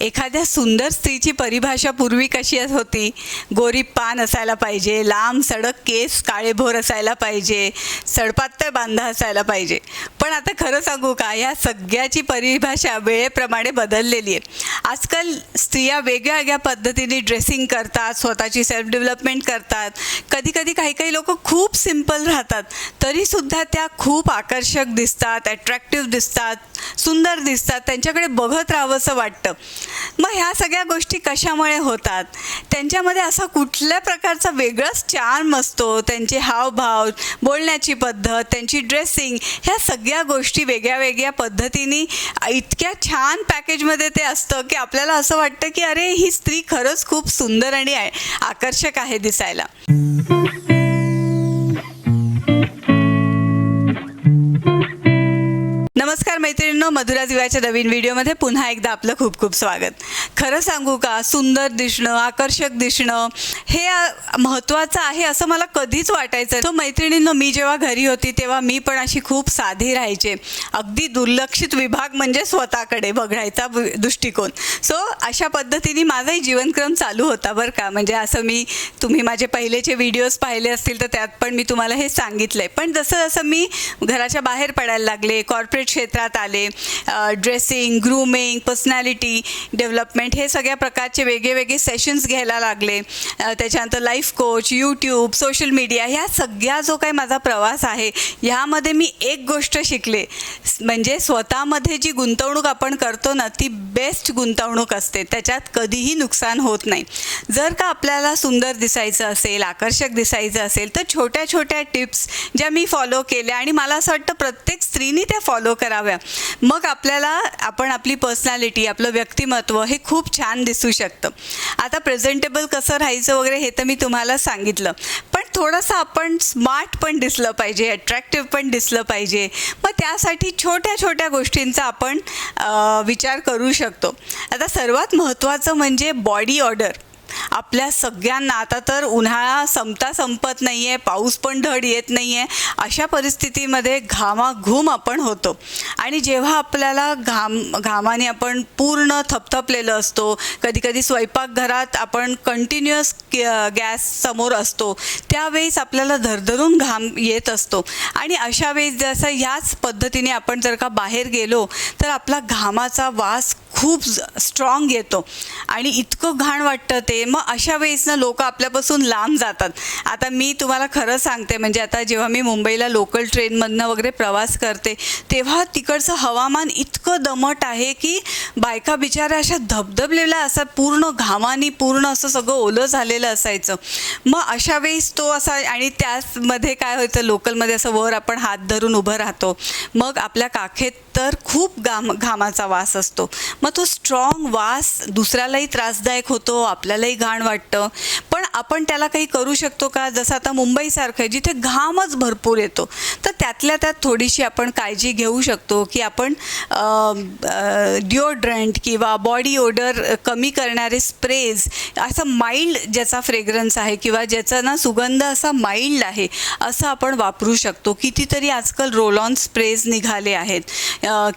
एखाद्या सुंदर स्त्रीची परिभाषा पूर्वी कशी होती? गोरी पान असायला पाहिजे लांब सडक केस काळेभोर असायला पाहिजे सडपातळ बांधा असायला पाहिजे. पण आता खरं सांगू का ह्या सगळ्याची परिभाषा वेळेप्रमाणे बदललेली आहे. आजकाल स्त्रिया वेगळ्या वेगळ्या पद्धतीने ड्रेसिंग करतात स्वतःची सेल्फ डेव्हलपमेंट करतात. कधी कधी काही काही लोक खूप सिंपल राहतात तरीसुद्धा त्या खूप आकर्षक दिसतात ॲट्रॅक्टिव्ह दिसतात. सुंदर दिसतात त्यांच्याकडे बघत राहावंसं वाटतं. मग ह्या सगळ्या गोष्टी कशामुळे होतात? त्यांच्यामध्ये असा कुठल्या प्रकारचा वेगळाच चार्म असतो? त्यांचे हावभाव बोलण्याची पद्धत त्यांची ड्रेसिंग ह्या सगळ्या गोष्टी वेगळ्या वेगळ्या पद्धतीने इतक्या छान पॅकेजमध्ये ते असतं की आपल्याला असं वाटतं की अरे ही स्त्री खरंच खूप सुंदर आणि आहे- आकर्षक आहे दिसायला. नमस्कार मैत्रिणींनो मधुरा दिव्याच्या नवीन व्हिडिओमध्ये पुन्हा एकदा आपलं खूप खूप स्वागत. खरं सांगू का सुंदर दिसणं आकर्षक दिसणं हे महत्त्वाचं आहे असं मला कधीच वाटायचं तो मैत्रिणींनो मी जेव्हा घरी होती तेव्हा मी पण अशी खूप साधी राहायचे. अगदी दुर्लक्षित विभाग म्हणजे स्वतःकडे बघायचा दृष्टिकोन. सो अशा पद्धतीने माझाही जीवनक्रम चालू होता बरं का. म्हणजे असं मी तुम्ही माझे पहिलेचे व्हिडिओज पाहिले असतील तर त्यात पण मी तुम्हाला हे सांगितलं आहे पण जसं जसं मी घराच्या बाहेर पडायला लागले कॉर्पोरेट क्षेत्रात आले. ड्रेसिंग ग्रूमिंग पर्सनॅलिटी डेव्हलपमेंट हे सगळ्या प्रकारचे वेगळे वेगळे सेशन्स घ्यायला लागले. त्याच्यानंतर life coach YouTube social media ह्या सगळ्या जो काही माझा प्रवास आहे ह्यामध्ये मी एक गोष्ट शिकले. म्हणजे स्वतःमध्ये जी गुंतवणूक आपण करतो ना ती बेस्ट गुंतवणूक असते. त्याच्यात कधीही नुकसान होत नाही. जर का आपल्याला सुंदर दिसायचं असेल आकर्षक दिसायचं असेल तर छोट्या छोट्या टिप्स ज्या मी फॉलो केल्या आणि मला असं वाटतं प्रत्येक स्त्रीनी त्या फॉलो कराव्या. मग आपल्याला आपण आपली पर्सनॅलिटी आपलं व्यक्तिमत्व हे खूप छान दिसू शकतं. आता प्रेझेंटेबल कसं राहायचं वगैरे हे तर मी तुम्हाला सांगितलं. पण थोडंसं आपण स्मार्ट पण दिसलं पाहिजे अट्रॅक्टिव्ह पण दिसलं पाहिजे. मग त्यासाठी छोट्या छोट्या गोष्टींचा आपण विचार करू शकतो. आता सर्वात महत्त्वाचं म्हणजे बॉडी ऑर्डर आपल्या सगळ्यांना आता तर उन्हाळा संपता संपत नाही आहे पाऊस पण धड येत नाही आहे अशा परिस्थितीमध्ये घामाघूम आपण होतो. आणि जेव्हा आपल्याला घाम घामाने आपण पूर्ण थपथपलेलं असतो कधीकधी स्वयंपाकघरात आपण कंटिन्युअस गॅस समोर असतो त्यावेळेस आपल्याला धरधरून घाम येत असतो. आणि अशा वेळेस जसं ह्याच पद्धतीने आपण जर का बाहेर गेलो तर आपला घामाचा वास खूप स्ट्रॉंग येतो. आणि इतकं घाण वाटतं ते मग अशा वेळेस ना लोक आपल्यापासून लांब जातात. आता मी तुम्हाला खरं सांगते म्हणजे आता जेव्हा मी मुंबईला लोकल ट्रेनमधनं वगैरे प्रवास करते तेव्हा तिकडचं हवामान इतकं दमट आहे की बायका बिचाऱ्या अशा धबधबलेल्या असतात पूर्ण घामानी पूर्ण असं सगळं ओलं झालेलं असायचं. मग अशा वेळेस तो असा आणि त्याचमध्ये काय होतं लोकलमध्ये असं वर आपण हात धरून उभं राहतो. मग आपल्या काखेत तर खूप घाम घामाचा वास असतो. मग तो स्ट्रॉंग वास दुसऱ्यालाही त्रासदायक होतो आपल्यालाही घाण वाटतं. पण आपण त्याला काही करू शकतो का? जसं आता मुंबईसारखं आहे जिथे घामच भरपूर येतो तर त्यातल्या त्यात थोडीशी आपण काळजी घेऊ शकतो की आपण डिओड्रंट किंवा बॉडी ओडर कमी करणारे स्प्रेज असा माइल्ड ज्याचा फ्रेग्रन्स आहे किंवा ज्याचा ना सुगंध असा माइल्ड आहे असं आपण वापरू शकतो. कितीतरी आजकाल रोल ऑन स्प्रेज निघाले आहेत.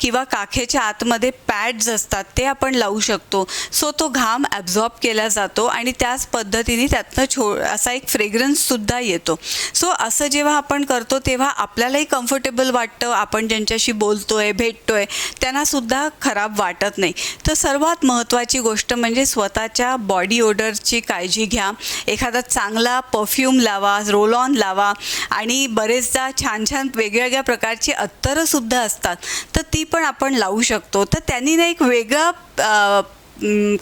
किंवा काखेच्या आतमध्ये पॅड्स असतात ते आपण लावू शकतो. सो तो घाम ॲब्झॉर्ब केला जातो आणि त्याच पद्धतीने त्यातनं छो असा एक फ्रेग्रन्ससुद्धा येतो. सो असं जेव्हा आपण करतो तेव्हा आपल्यालाही कम्फर्टेबल वाटतं. आपण ज्यांच्याशी बोलतोय भेटतोय त्यांनासुद्धा खराब वाटत नाही. तर सर्वात महत्त्वाची गोष्ट म्हणजे स्वतःच्या बॉडी ओडरची काळजी घ्या. एखादा चांगला परफ्यूम लावा रोल ऑन लावा आणि बरेचदा छान छान वेगवेगळ्या प्रकारची अत्तरंसुद्धा असतात. तर ती पण आपण लावू शकतो. तर त्यांनी ना एक वेगळा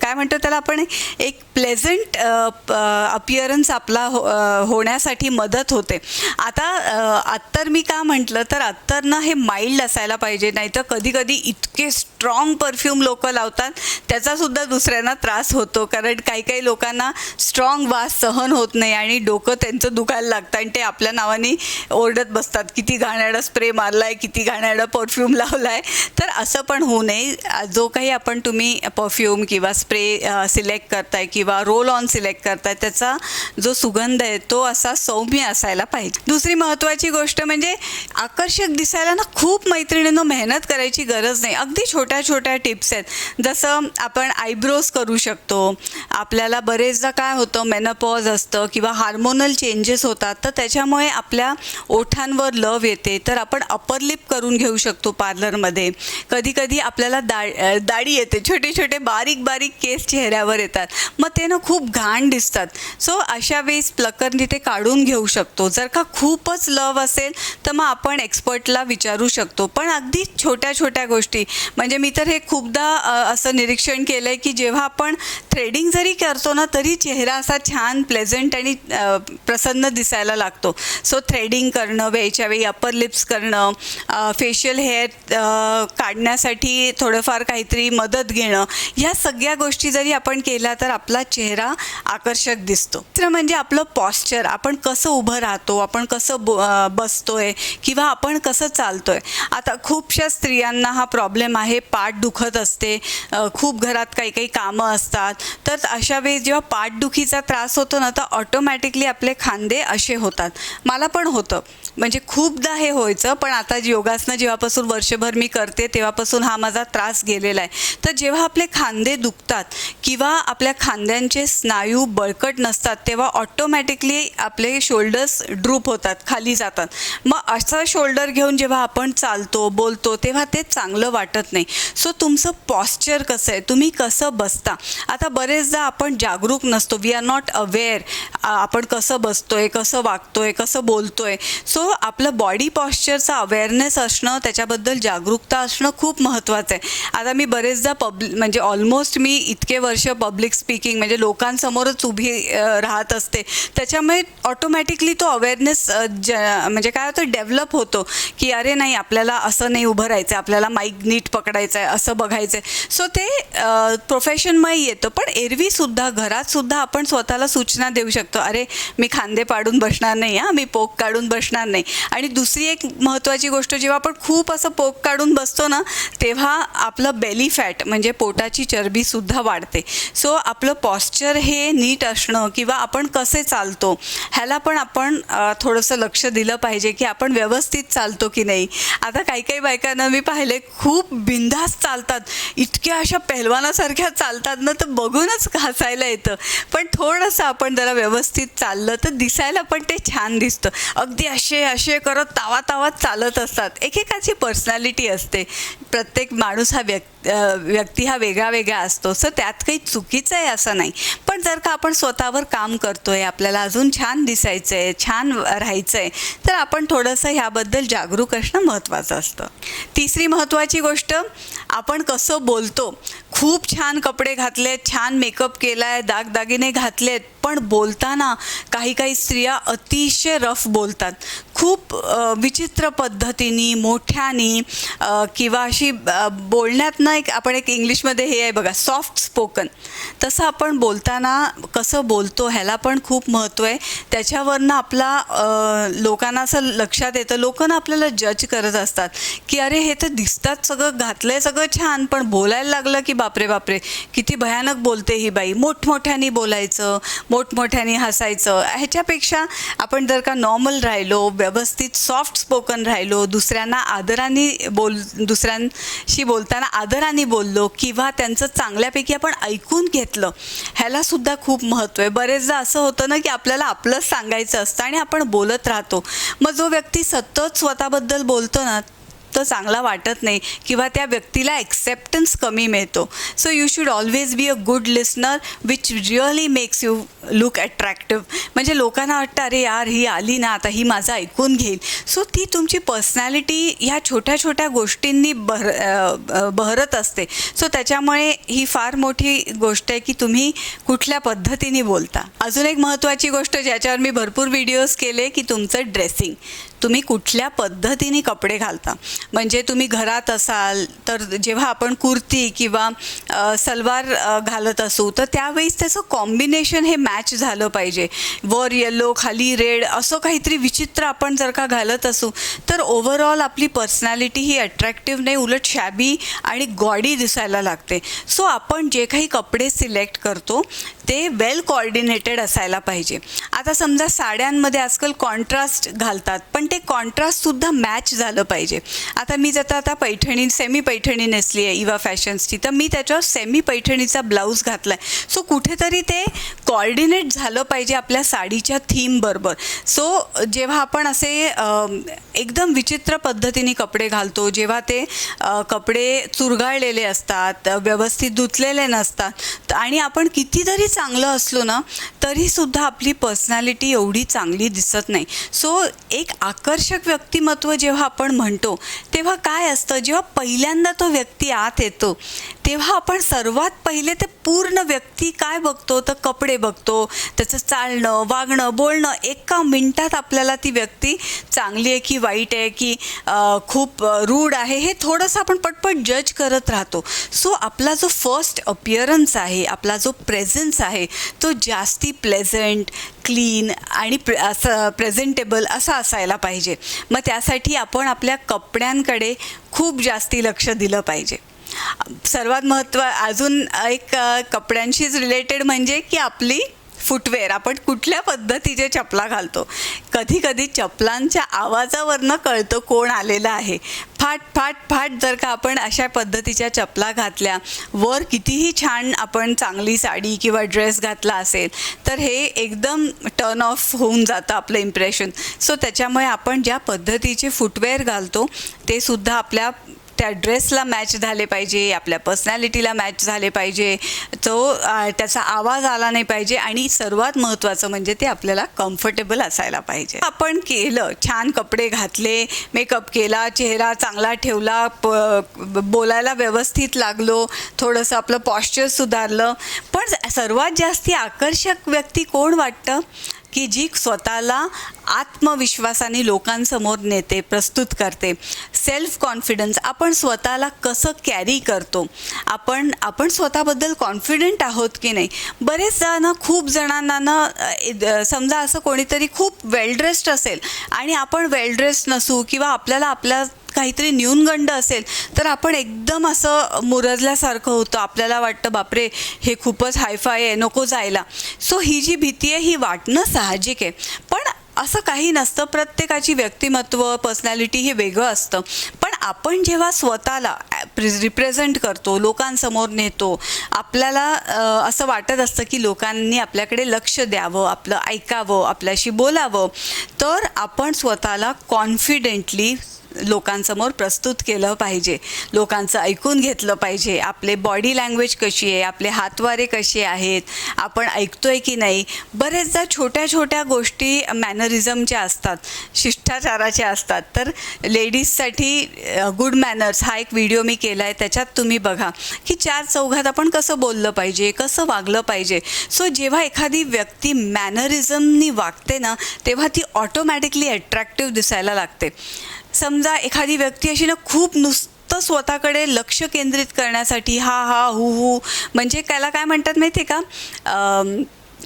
काय म्हणतो त्याला आपण एक प्लेझंट अपिअरन्स आपला हो होण्यासाठी मदत होते. आता अत्तर मी का म्हटलं तर अत्तरनं हे माइल्ड असायला पाहिजे नाहीतर कधी कधी इतके स्ट्रॉंग परफ्यूम लोक लावतात त्याचासुद्धा दुसऱ्यांना त्रास होतो. कारण काही काही लोकांना स्ट्रॉंग वास सहन होत नाही आणि डोकं त्यांचं दुखायला लागतं आणि ते आपल्या नावाने ओरडत बसतात किती घाण्याडा स्प्रे मारला आहे किती घाण्याडा परफ्यूम लावला आहे तर असं पण होऊ नये. जो काही आपण तुम्ही परफ्यूम परफ्यूम किंवा स्प्रे सिलेक्ट करताय किंवा रोल ऑन सिलेक्ट करताय त्याचा जो सुगंध आहे तो असा सौम्य असायला पाहिजे. दुसरी महत्त्वाची गोष्ट म्हणजे आकर्षक दिसायला ना खूप मैत्रिणींना मेहनत करायची गरज नाही. अगदी छोट्या छोट्या टिप्स आहेत. जसं आपण आयब्रोज करू शकतो. आपल्याला बरेचदा काय होतं मेनपॉज असतं किंवा हार्मोनल चेंजेस होतात तर त्याच्यामुळे आपल्या ओठांवर लव येते. तर आपण अपर लिप करून घेऊ शकतो पार्लरमध्ये कधी कधी आपल्याला दा दाढी येते. छोटे छोटे बारीक बारीक बारीक केस चेहऱ्यावर येतात. मग ते ना खूप घाण दिसतात. सो अशा वेळेस प्लकरनी ते काढून घेऊ शकतो. जर का खूपच लव असेल तर मग आपण एक्सपर्टला विचारू शकतो. पण अगदी छोट्या छोट्या गोष्टी. म्हणजे मी तर हे खूपदा असं निरीक्षण केलं आहे की जेव्हा आपण थ्रेडिंग जरी करतो ना तरी चेहरा असा छान प्लेझंट आणि प्रसन्न दिसायला लागतो. सो थ्रेडिंग करणं वेळच्या वेळी अपर लिप्स करणं फेशियल हेअर काढण्यासाठी थोडंफार काहीतरी मदत घेणं ह्या सगळ्या गोष्टी जरी आपण केल्या तर आपला चेहरा आकर्षक दिसतो. दुसरं म्हणजे आपलं पॉस्चर आपण कसं उभं राहतो आपण कसं ब बसतोय किंवा आपण कसं चालतोय. आता खूपशा स्त्रियांना हा प्रॉब्लेम आहे पाठ दुखत असते खूप घरात काही काही कामं असतात. तर अशा वेळी जेव्हा पाठदुखीचा त्रास होतो ना तर ऑटोमॅटिकली आपले खांदे असे होतात. मला पण होतं. म्हणजे खूपदा हे व्हायचं पण आता योगासनं जेव्हापासून वर्षभर मी करते तेव्हापासून हा माझा त्रास गेलेला आहे. तर जेव्हा आपले खांदे दुखतात किंवा आपल्या खांद्यांचे स्नायू बळकट नसतात तेव्हा ऑटोमॅटिकली आपले शोल्डर्स ड्रूप होतात खाली जातात. मग असं शोल्डर घेऊन जेव्हा आपण चालतो बोलतो तेव्हा ते चांगलं वाटत नाही. सो तुमचं पॉस्चर कसं आहे? तुम्ही कसं बसता? आता बरेचदा आपण जागरूक नसतो. वी आर नॉट अवेअर आपण कसं बसतोय कसं वागतोय कसं बोलतोय. सो आपलं बॉडी पॉश्चरचा अवेअरनेस असणं त्याच्याबद्दल जागरूकता असणं खूप महत्त्वाचं आहे. आता मी बरेचदा पब्ल म्हणजे ऑलमोस्ट मी इतके वर्ष पब्लिक स्पीकिंग म्हणजे लोकांसमोरच उभी राहत असते. त्याच्यामुळे ऑटोमॅटिकली तो अवेअरनेस ज म्हणजे काय होतं डेव्हलप होतो की अरे नाही आपल्याला असं नाही उभं राहायचं आपल्याला माईक नीट पकडायचं आहे असं बघायचं आहे सो ते प्रोफेशनमय येतं पण एरवीसुद्धा घरातसुद्धा आपण स्वतःला सूचना देऊ शकतो. अरे मी खांदे पाडून बसणार नाही हां मी पोक काढून बसणार नाही. आणि दुसरी एक महत्त्वाची गोष्ट जेव्हा आपण खूप असं पोक काढून बसतो ना तेव्हा आपलं बेली फॅट म्हणजे पोटाची चरबीसुद्धा वाढते. सो आपलं पॉस्चर हे नीट असणं किंवा आपण कसे चालतो ह्याला पण आपण थोडंसं लक्ष दिलं पाहिजे की आपण व्यवस्थित चालतो की नाही. आता काही काही बायकांना मी पाहिले खूप बिंदास चालतात. इतक्या अशा पहलवानासारख्या चालतात ना तर बघूनच हसायला येतं. पण थोडंसं आपण जरा व्यवस्थित चाललं तर दिसायला पण ते छान दिसतं. अगदी असे असे करत तावा तावात चालत असतात. एकेकाची पर्सनॅलिटी असते. प्रत्येक माणूस हा व्यक्ती व्यक्ती हा वेगळा वेगळा असतो. सो त्यात काही चुकीचं आहे असं नाही. पण जर का आपण स्वतःवर काम करतोय आपल्याला अजून छान दिसायचं आहे छान राहायचं आहे तर आपण थोडंसं ह्याबद्दल जागरूक असणं महत्त्वाचं असतं. तिसरी महत्त्वाची गोष्ट आपण कसं बोलतो. खूप छान कपडे घातलेत छान मेकअप केला आहे दागदागिने घातलेत पण बोलताना काही काही स्त्रिया अतिशय रफ बोलतात. खूप विचित्र पद्धतीने मोठ्याने किंवा अशी बोलण्यात ना एक आपण एक इंग्लिशमध्ये हे आहे बघा सॉफ्ट स्पोकन तसं आपण बोलताना कसं बोलतो ह्याला पण खूप महत्त्व आहे. त्याच्यावरनं आपला लोकांना असं लक्षात येतं. लोक ना आपल्याला जज करत असतात की अरे हे तर दिसतात सगळं घातलंय सगळं छान पण बोलायला लागलं की बापरे बापरे किती भयानक बोलते ही बाई. मोठमोठ्याने बोलायचं मोठमोठ्याने हसायचं. ह्याच्यापेक्षा आपण जर का नॉर्मल राहिलो व्यवस्थित सॉफ्ट स्पोकन राहिलो दुसऱ्यांना आदराने बोल दुसऱ्यांशी बोलताना आदराने बोललो किंवा त्यांचं चांगल्यापैकी आपण ऐकून घेतलं ह्यालासुद्धा खूप महत्त्व आहे. बरेचदा असं होतं ना की आपल्याला आपलंच सांगायचं असतं आणि आपण बोलत राहतो. मग जो व्यक्ती सतत स्वतःबद्दल बोलतो ना तो चांगला वाटत नाही किंवा त्या व्यक्तीला ॲक्सेप्टन्स कमी मिळतो. So you should always be a good listener which really makes you look attractive म्हणजे लोकांना वाटतं अरे यार ही आली ना आता ही माझं ऐकून घेईल. सो ती तुमची पर्सनॅलिटी ह्या छोट्या छोट्या गोष्टींनी बहर बहरत असते. सो त्याच्यामुळे ही फार मोठी गोष्ट आहे की तुम्ही कुठल्या पद्धतीने बोलता. अजून एक महत्त्वाची गोष्ट ज्याच्यावर मी भरपूर व्हिडिओज केले की तुमचं ड्रेसिंग तुम्ही कुठल्या पद्धतीने कपडे घालता? म्हणजे तुम्ही घरात असाल तर जेव्हा आपण कुर्ती किंवा सलवार घालत असू तर त्यावेळेस त्याचं कॉम्बिनेशन हे मॅच मॅच झालं पाहिजे. वर येलो खाली रेड असं काहीतरी विचित्र आपण जर का घालत असू तर ओव्हरऑल आपली पर्सनॅलिटी ही अट्रॅक्टिव्ह नाही उलट शॅबी आणि गॉडी दिसायला लागते. सो आपण जे काही कपडे सिलेक्ट करतो ते वेल कॉर्डिनेटेड असायला पाहिजे. आता समजा साड्यांमध्ये आजकाल कॉन्ट्रास्ट घालतात पण ते कॉन्ट्रास्टसुद्धा मॅच झालं पाहिजे. आता मी जर आता पैठणी सेमी पैठणी नेसली आहे इवा फॅशन्सची तर मी त्याच्यावर सेमी पैठणीचा ब्लाऊज घातला आहे सो कुठेतरी ते कॉर्डिनेट झालं पाहिजे आपल्या साडीच्या थीमबरोबर सो जेव्हा आपण असे एकदम विचित्र पद्धतीने कपडे घालतो जेव्हा ते कपडे चुरगाळलेले असतात व्यवस्थित धुतलेले नसतात आणि आपण कितीतरी चांगलं असलो ना तरीसुद्धा आपली पर्सनॅलिटी एवढी चांगली दिसत नाही. सो एक आकर्षक व्यक्तिमत्व जेव्हा आपण म्हणतो तेव्हा काय असतं? जेव्हा पहिल्यांदा तो व्यक्ती आत येतो तेव्हा आपण सर्वात पहिले ते पूर्ण व्यक्ती काय बघतो? तर कपडे बघतो. त्याचं चालणं वागणं बोलणं एका मिनटात आपल्याला ती व्यक्ती चांगली आहे की वाईट आहे की खूप रूढ आहे हे थोडंसं आपण पटपट जज करत राहतो. सो आपला जो फर्स्ट अपिअरन्स आहे आपला जो प्रेझेन्स आहे तो जास्ती प्लेझंट क्लीन आणि प्रे असं प्रेझेंटेबल असा असायला पाहिजे. मग त्यासाठी आपण आपल्या कपड्यांकडे खूप जास्ती लक्ष दिलं पाहिजे. सर्वात महत्त्व अजून एक कपड्यांशीच रिलेटेड म्हणजे की आपली फुटवेअर आपण कुठल्या पद्धतीचे चपला घालतो? कधी कधी चपलांच्या आवाजावरनं कळतं कोण आलेलं आहे. फाट फाट फाट जर का आपण अशा पद्धतीच्या चपला घातल्या वर कितीही छान आपण चांगली साडी किंवा ड्रेस घातला असेल तर हे एकदम टर्न ऑफ होऊन जातं आपलं इम्प्रेशन सो त्याच्यामुळे आपण ज्या पद्धतीचे फुटवेअर घालतो ते सुद्धा आपल्या त्या ड्रेसला मॅच झाले पाहिजे आपल्या पर्सनॅलिटीला मॅच झाले पाहिजे. तो त्याचा आवाज आला नाही पाहिजे आणि सर्वात महत्त्वाचं म्हणजे ते आपल्याला कम्फर्टेबल असायला पाहिजे. आपण केलं छान कपडे घातले मेकअप केला चेहरा चांगला ठेवला प बोलायला व्यवस्थित लागलो थोडंसं आपलं पॉश्चर सुधारलं. पण सर्वात जास्ती आकर्षक व्यक्ती कोण वाटतं? की जी स्वतःला आत्मविश्वासाने लोकांसमोर नेते प्रस्तुत करते. सेल्फ कॉन्फिडन्स आपण स्वतःला कसं कॅरी करतो? आपण आपण स्वतःबद्दल कॉन्फिडंट आहोत की नाही? बरेच जण खूप जणांना ना समजा असं कोणीतरी खूप वेल ड्रेस्ड असेल आणि आपण वेल ड्रेस्ड नसू किंवा आपल्याला आपल्या काहीतरी न्यूनगंड असेल तर आपण एकदम असं मुरजल्यासारखं होतं. आपल्याला वाटतं बापरे हे खूपच हायफाय आहे नको जायला. सो ही जी भीती आहे ही वाटणं साहजिक आहे. पण असं काही नसतं. प्रत्येकाची व्यक्तिमत्व पर्सनॅलिटी हे वेगळं असतं. पण आपण जेव्हा स्वतःला रिप्रेझेंट करतो लोकांसमोर नेतो आपल्याला असं वाटत असतं की लोकांनी आपल्याकडे लक्ष द्यावं आपलं ऐकावं आपल्याशी बोलावं तर आपण स्वतःला कॉन्फिडेंटली लोकांसमोर प्रस्तुत केलं पाहिजे. लोकांचं ऐकून घेतलं पाहिजे. आपले बॉडी लँग्वेज कशी आहे? आपले हातवारे कसे आहेत? आपण ऐकतोय की नाही? बरेचदा छोट्या छोट्या गोष्टी मॅनरिझमच्या असतात. शिष्टाचाराच्या असतात. तर लेडीजसाठी गुड मॅनर्स हा एक व्हिडिओ मी केला आहे त्याच्यात तुम्ही बघा की चार चौघात आपण कसं बोललं पाहिजे? कसं वागलं पाहिजे? सो जेव्हा एखादी व्यक्ती मॅनरिझमनी वागते ना तेव्हा ती ऑटोमॅटिकली अट्रॅक्टिव्ह दिसायला लागते. समजा एखादी व्यक्ती अशी ना खूप नुसतं स्वतःकडे लक्ष केंद्रित करण्यासाठी हा हा हु हु म्हणजे त्याला काय म्हणतात माहिती आहे का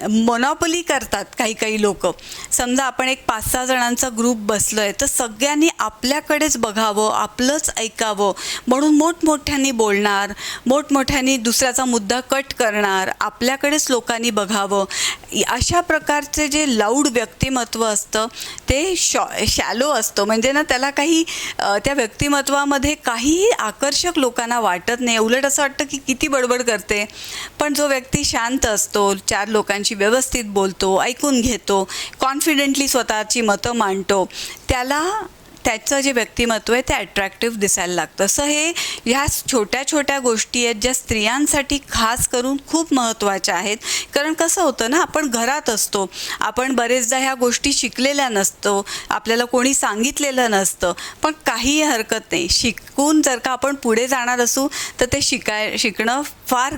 मोनॉपली करतात काही काही लोक. समजा आपण एक पाच सहा जणांचा ग्रुप बसलो आहे तर सगळ्यांनी आपल्याकडेच बघावं आपलंच ऐकावं. म्हणून मोठमोठ्यांनी बोलणार मोठमोठ्यांनी दुसऱ्याचा मुद्दा कट करणार आपल्याकडेच लोकांनी बघावं. अशा प्रकारचे जे लाऊड व्यक्तिमत्व असतं ते शॉ शॅलो असतं. म्हणजे ना त्याला काही त्या व्यक्तिमत्वामध्ये काहीही आकर्षक लोकांना वाटत नाही. उलट असं वाटतं की किती बडबड करते. पण जो व्यक्ती शांत असतो चार लोकांशी व्यवस्थित बोलतो ऐकून घेतो कॉन्फिडेंटली स्वतःची मतं मांडतो त्याला त्याचं जे व्यक्तिमत्व आहे ते अट्रॅक्टिव्ह दिसायला लागतं. असं हे ह्या छोट्या छोट्या गोष्टी आहेत ज्या स्त्रियांसाठी खास करून खूप महत्त्वाच्या आहेत. कारण कसं होतं ना आपण घरात असतो आपण बरेचदा ह्या गोष्टी शिकलेल्या नसतो आपल्याला कोणी सांगितलेलं नसतं पण काहीही हरकत नाही. शिकून जर का आपण पुढे जाणार असू तर ते शिकाय शिकणं फार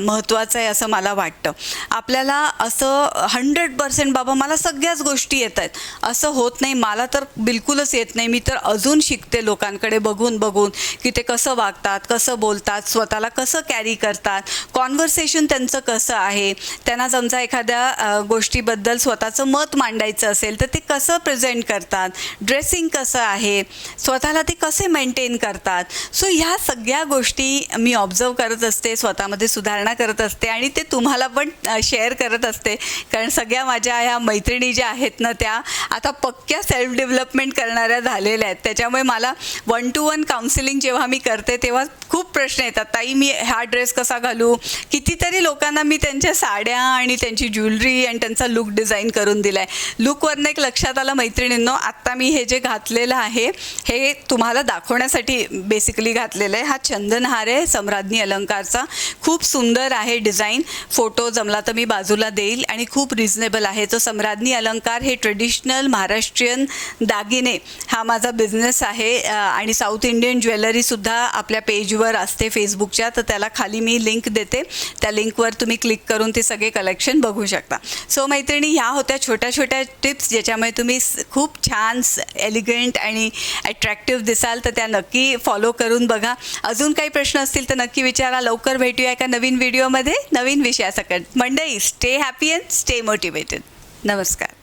महत्त्वाचं आहे असं मला वाटतं. आपल्याला असं हंड्रेड पर्सेंट बाबा मला सगळ्याच गोष्टी येत आहेत. असं होत नाही मला तर बिलकुलच येत नाही. मी तर अजून शिकते लोकांकडे बघून बघून की ते कसं वागतात कसं बोलतात स्वतःला कसं कॅरी करतात कॉन्व्हर्सेशन त्यांचं कसं आहे त्यांना समजा एखाद्या गोष्टीबद्दल स्वतःचं मत मांडायचं असेल तर ते कसं प्रेझेंट करतात ड्रेसिंग कसं आहे स्वतःला ते कसे मेंटेन करतात. सो ह्या सगळ्या गोष्टी मी ऑब्झर्व करत असते स्वतः स्वतःमध्ये सुधारणा करत असते आणि ते तुम्हाला पण शेअर करत असते. कारण सगळ्या माझ्या ह्या मैत्रिणी ज्या आहेत ना त्या आता पक्क्या सेल्फ डेव्हलपमेंट करणाऱ्या झालेल्या आहेत. त्याच्यामुळे मला वन टू वन काउन्सिलिंग जेव्हा मी करते तेव्हा खूप प्रश्न येतात. ताई मी हा ड्रेस कसा घालू? कितीतरी लोकांना मी त्यांच्या साड्या आणि त्यांची ज्वेलरी आणि त्यांचा लुक डिझाईन करून दिला आहे लुकवरनं एक लक्षात आलं मैत्रिणींनो आत्ता मी हे जे घातलेलं आहे हे तुम्हाला दाखवण्यासाठी बेसिकली घातलेलं आहे. हा चंदनहार आहे सम्राज्ञी अलंकारचा. खूप सुंदर आहे डिझाईन. फोटो जमला तर मी बाजूला देईल आणि खूप रिझनेबल आहे. तो सम्राज्ञी अलंकार हे ट्रेडिशनल महाराष्ट्रीयन दागिने. हा माझा बिझनेस आहे. आणि साऊथ इंडियन ज्वेलरीसुद्धा आपल्या पेजवर असते फेसबुकच्या तर त्याला खाली मी लिंक देते. त्या लिंकवर तुम्ही क्लिक करून ते सगळे कलेक्शन बघू शकता. सो मैत्रिणी ह्या होत्या छोट्या छोट्या टिप्स ज्याच्यामुळे तुम्ही खूप छान एलिगंट आणि अट्रॅक्टिव्ह दिसाल. तर त्या नक्की फॉलो करून बघा. अजून काही प्रश्न असतील तर नक्की विचारा. लवकर भेटूया एका नवीन व्हिडिओमध्ये. नवीन विषयासकट. मंडई stay happy and stay motivated नमस्कार.